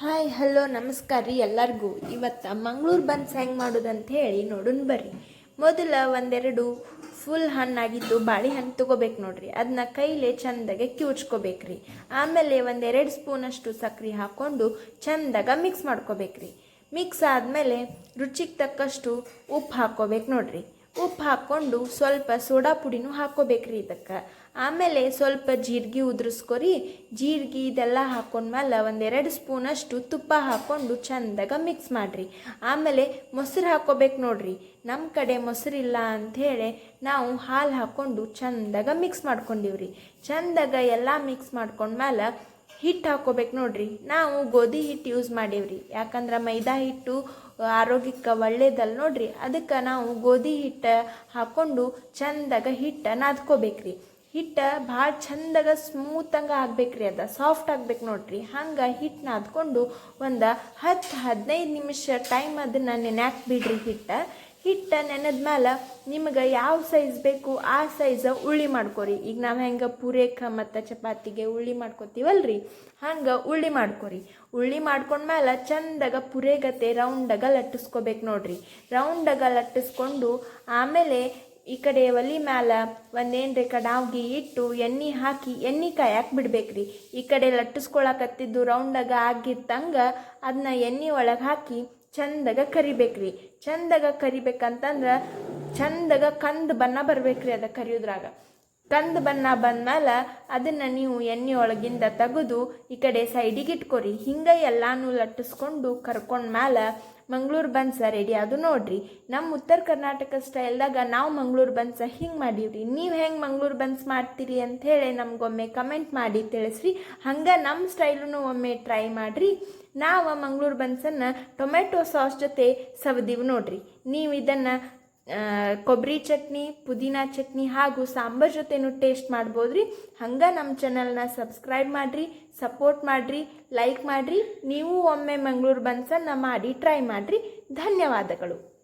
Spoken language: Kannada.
ಹಾಯ್, ಹಲೋ ನಮಸ್ಕಾರ ರೀ ಎಲ್ಲರಿಗೂ. ಇವತ್ತು ಮಂಗಳೂರು ಬನ್ಸ್ ಹೆಂಗೆ ಮಾಡೋದಂತ ಹೇಳಿ ನೋಡೋಣ ಬರ್ರಿ. ಮೊದಲ ಒಂದೆರಡು ಫುಲ್ ಹಣ್ಣಾಗಿದ್ದು ಬಾಳೆಹಣ್ಣು ತೊಗೋಬೇಕು ನೋಡ್ರಿ. ಅದನ್ನ ಕೈಲೇ ಚಂದಾಗೆ ಕಿವುಚ್ಕೋಬೇಕ್ರಿ ಆಮೇಲೆ ಒಂದೆರಡು ಸ್ಪೂನಷ್ಟು ಸಕ್ರೆ ಹಾಕ್ಕೊಂಡು ಚಂದಾಗ ಮಿಕ್ಸ್ ಮಾಡ್ಕೋಬೇಕ್ರಿ. ಮಿಕ್ಸ್ ಆದಮೇಲೆ ರುಚಿಗೆ ತಕ್ಕಷ್ಟು ಉಪ್ಪು ಹಾಕ್ಕೋಬೇಕು ನೋಡ್ರಿ. ಉಪ್ಪು ಹಾಕ್ಕೊಂಡು ಸ್ವಲ್ಪ ಸೋಡಾ ಪುಡಿನೂ ಹಾಕ್ಕೋಬೇಕ್ರಿ ಇದಕ್ಕೆ. ಆಮೇಲೆ ಸ್ವಲ್ಪ ಜೀರಿಗೆ ಉದುರಿಸ್ಕೊರಿ. ಜೀರಿಗೆ ಇದೆಲ್ಲ ಹಾಕೊಂಡ್ಮೇಲೆ ಒಂದೆರಡು ಸ್ಪೂನಷ್ಟು ತುಪ್ಪ ಹಾಕ್ಕೊಂಡು ಚಂದಾಗ ಮಿಕ್ಸ್ ಮಾಡಿರಿ. ಆಮೇಲೆ ಮೊಸರು ಹಾಕೋಬೇಕು ನೋಡ್ರಿ. ನಮ್ಮ ಕಡೆ ಮೊಸರಿಲ್ಲ ಅಂಥೇಳಿ ನಾವು ಹಾಲು ಹಾಕ್ಕೊಂಡು ಚಂದಾಗ ಮಿಕ್ಸ್ ಮಾಡ್ಕೊಂಡಿವ್ರಿ. ಚಂದಾಗ ಎಲ್ಲ ಮಿಕ್ಸ್ ಮಾಡ್ಕೊಂಡ್ಮೇಲೆ ಹಿಟ್ಟು ಹಾಕೋಬೇಕು ನೋಡ್ರಿ. ನಾವು ಗೋಧಿ ಹಿಟ್ಟು ಯೂಸ್ ಮಾಡೀವ್ರಿ. ಯಾಕಂದ್ರೆ ಮೈದಾ ಹಿಟ್ಟು ಆರೋಗ್ಯಕ್ಕೆ ಒಳ್ಳೇದಲ್ಲ ನೋಡ್ರಿ. ಅದಕ್ಕೆ ನಾವು ಗೋಧಿ ಹಿಟ್ಟು ಹಾಕ್ಕೊಂಡು ಚಂದಾಗ ಹಿಟ್ಟು ನಾದ್ಕೋಬೇಕ್ರಿ. ಹಿಟ್ಟು ಭಾಳ ಚಂದಾಗ ಸ್ಮೂತಂಗೆ ಆಗ್ಬೇಕ್ರಿ ಅದ. ಸಾಫ್ಟ್ ಆಗ್ಬೇಕು ನೋಡ್ರಿ. ಹಂಗೆ ಹಿಟ್ಟು ನಾದ್ಕೊಂಡು ಒಂದು ಹತ್ತು ಹದಿನೈದು ನಿಮಿಷ ಟೈಮ್ ಅದನ್ನು ನೆನ್ಯಾಕ್ ಬಿಡ್ರಿ ಹಿಟ್ಟು. ಹಿಟ್ಟು ನೆನೆದ ಮೇಲೆ ನಿಮಗೆ ಯಾವ ಸೈಜ್ ಬೇಕು ಆ ಸೈಜ ಉಳ್ಳಿ ಮಾಡ್ಕೊರಿ. ಈಗ ನಾವು ಹೆಂಗೆ ಪೂರೇಕ ಮತ್ತು ಚಪಾತಿಗೆ ಉಳ್ಳಿ ಮಾಡ್ಕೊತೀವಲ್ರಿ? ಹಂಗೆ ಉಳ್ಳಿ ಮಾಡ್ಕೊರಿ. ಉಳ್ಳಿ ಮಾಡ್ಕೊಂಡ್ಮೇಲೆ ಚಂದಾಗ ಪುರೇಗತೆ ರೌಂಡಾಗ ಲಟ್ಟಿಸ್ಕೋಬೇಕು ನೋಡ್ರಿ. ರೌಂಡಾಗ ಲಟ್ಟಿಸ್ಕೊಂಡು ಆಮೇಲೆ ಈ ಕಡೆ ಒಲಿ ಮ್ಯಾಲ ಒಂದೇನ್ರಿ ಕಡಾವ್ಗಿ ಇಟ್ಟು ಎಣ್ಣೆ ಹಾಕಿ ಎಣ್ಣೆ ಕಾಯಕ್ಕೆ ಬಿಡ್ಬೇಕ್ರಿ. ಈ ಕಡೆ ಲಟ್ಟಿಸ್ಕೊಳಕತ್ತಿದ್ದು ರೌಂಡಾಗ ಆಗಿತ್ತಂಗೆ ಅದನ್ನ ಎಣ್ಣೆ ಒಳಗೆ ಹಾಕಿ ಚಂದಾಗ ಕರಿಬೇಕ್ರಿ. ಚಂದಾಗ ಕರಿಬೇಕಂತಂದ್ರೆ ಚಂದಾಗ ಕಂದು ಬಣ್ಣ ಬರ್ಬೇಕ್ರಿ ಅದ ಕರಿಯೋದ್ರಾಗ. ಕಂದು ಬಣ್ಣ ಬಂದ್ಮೇಲೆ ಅದನ್ನು ನೀವು ಎಣ್ಣೆ ಒಳಗಿಂದ ತೆಗೆದು ಈ ಕಡೆ ಸೈಡಿಗೆ ಇಟ್ಕೊರಿ. ಹಿಂಗೆ ಎಲ್ಲಾನು ಲಟ್ಟಿಸ್ಕೊಂಡು ಕರ್ಕೊಂಡ್ಮೇಲೆ ಮಂಗಳೂರು ಬನ್ಸ ರೆಡಿ ಅದು ನೋಡ್ರಿ, ನಮ್ಮ ಉತ್ತರ ಕರ್ನಾಟಕ ಸ್ಟೈಲ್ದಾಗ ನಾವು ಮಂಗಳೂರು ಬನ್ಸ ಹಿಂಗೆ ಮಾಡೀವ್ರಿ. ನೀವು ಹೆಂಗೆ ಮಂಗಳೂರು ಬನ್ಸ್ ಮಾಡ್ತೀರಿ ಅಂಥೇಳಿ ನಮಗೊಮ್ಮೆ ಕಮೆಂಟ್ ಮಾಡಿ ತಿಳಿಸ್ರಿ. ಹಂಗೆ ನಮ್ಮ ಸ್ಟೈಲೂ ಒಮ್ಮೆ ಟ್ರೈ ಮಾಡಿರಿ. ನಾವು ಮಂಗಳೂರು ಬನ್ಸನ್ನು ಟೊಮೆಟೊ ಸಾಸ್ ಜೊತೆ ಸವದೀವಿ ನೋಡ್ರಿ. ನೀವು ಇದನ್ನು ಕೊಬ್ಬರಿ ಚಟ್ನಿ, ಪುದೀನ ಚಟ್ನಿ ಹಾಗೂ ಸಾಂಬಾರ್ ಜೊತೆನೂ ಟೇಸ್ಟ್ ಮಾಡ್ಬೋದ್ರಿ. ಹಂಗೆ ನಮ್ಮ ಚಾನಲ್ನ ಸಬ್ಸ್ಕ್ರೈಬ್ ಮಾಡಿರಿ ಸಪೋರ್ಟ್ ಮಾಡಿರಿ ಲೈಕ್ ಮಾಡಿರಿ. ನೀವು ಒಮ್ಮೆ ಮಂಗಳೂರು ಬನ್ಸನ್ನು ಮಾಡಿ ಟ್ರೈ ಮಾಡಿರಿ. ಧನ್ಯವಾದಗಳು.